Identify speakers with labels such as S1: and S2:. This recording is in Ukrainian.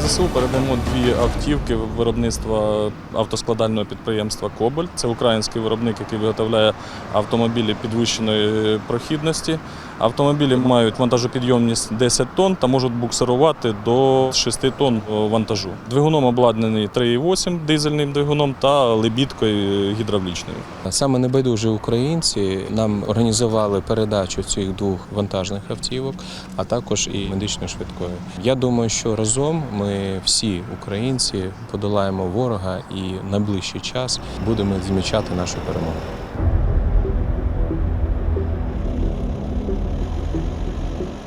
S1: ЗСУ передамо дві автівки виробництва автоскладального підприємства Кобальт. Це український виробник, який виготовляє автомобілі підвищеної прохідності. Автомобілі мають вантажопідйомність 10 тонн та можуть буксирувати до 6 тонн вантажу. Двигуном обладнаний 3,8 дизельним двигуном та лебідкою гідравлічною.
S2: Саме небайдужі українці нам організували передачу цих двох вантажних автівок, а також і медичної швидкої. Я думаю, що разом ми всі українці подолаємо ворога і найближчий час будемо відмічати нашу перемогу.